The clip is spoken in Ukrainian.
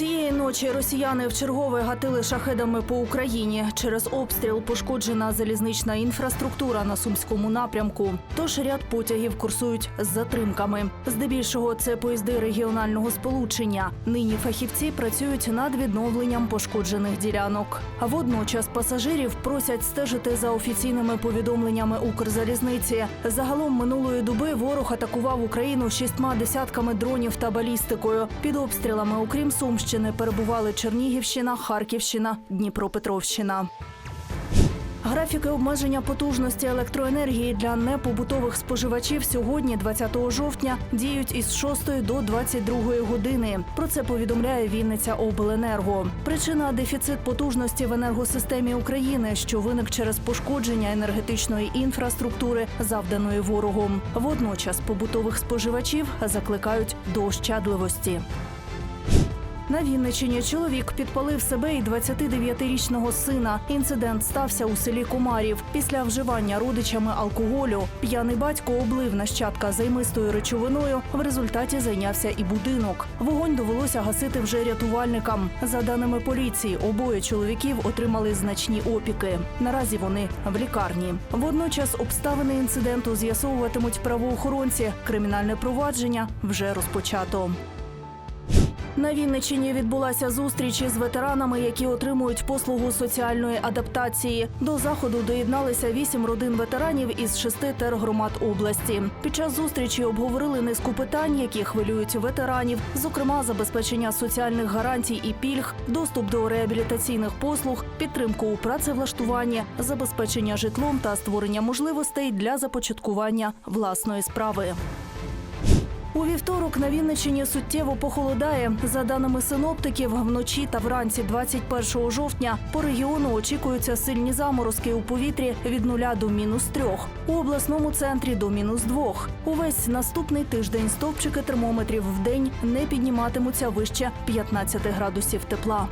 Цієї ночі росіяни вчергове гатили шахедами по Україні. Через обстріл пошкоджена залізнична інфраструктура на сумському напрямку. Тож ряд потягів курсують з затримками. Здебільшого це поїзди регіонального сполучення. Нині фахівці працюють над відновленням пошкоджених ділянок. А водночас пасажирів просять стежити за офіційними повідомленнями Укрзалізниці. Загалом минулої доби ворог атакував Україну шістьма десятками дронів та балістикою. Під обстрілами, окрім Сумщини, перебували Чернігівщина, Харківщина, Дніпропетровщина. Графіки обмеження потужності електроенергії для непобутових споживачів сьогодні, 20 жовтня, діють із 6 до 22 години. Про це повідомляє Вінниця Обленерго. Причина дефіцит потужності в енергосистемі України, що виник через пошкодження енергетичної інфраструктури, завданої ворогом. Водночас побутових споживачів закликають до ощадливості. На Вінничині чоловік підпалив себе і 29-річного сина. Інцидент стався у селі Комарів. Після вживання родичами алкоголю п'яний батько облив нащадка займистою речовиною. В результаті зайнявся і будинок. Вогонь довелося гасити вже рятувальникам. За даними поліції, обоє чоловіків отримали значні опіки. Наразі вони в лікарні. Водночас обставини інциденту з'ясовуватимуть правоохоронці. Кримінальне провадження вже розпочато. На Вінниччині відбулася зустріч із ветеранами, які отримують послугу соціальної адаптації. До заходу доєдналися вісім родин ветеранів із шести тергромад області. Під час зустрічі обговорили низку питань, які хвилюють ветеранів, зокрема забезпечення соціальних гарантій і пільг, доступ до реабілітаційних послуг, підтримку у працевлаштуванні, забезпечення житлом та створення можливостей для започаткування власної справи. У вівторок на Вінниччині суттєво похолодає. За даними синоптиків, вночі та вранці 21 жовтня по регіону очікуються сильні заморозки у повітрі від 0 до мінус 3. У обласному центрі до мінус 2. Увесь наступний тиждень стовпчики термометрів в день не підніматимуться вище 15 градусів тепла.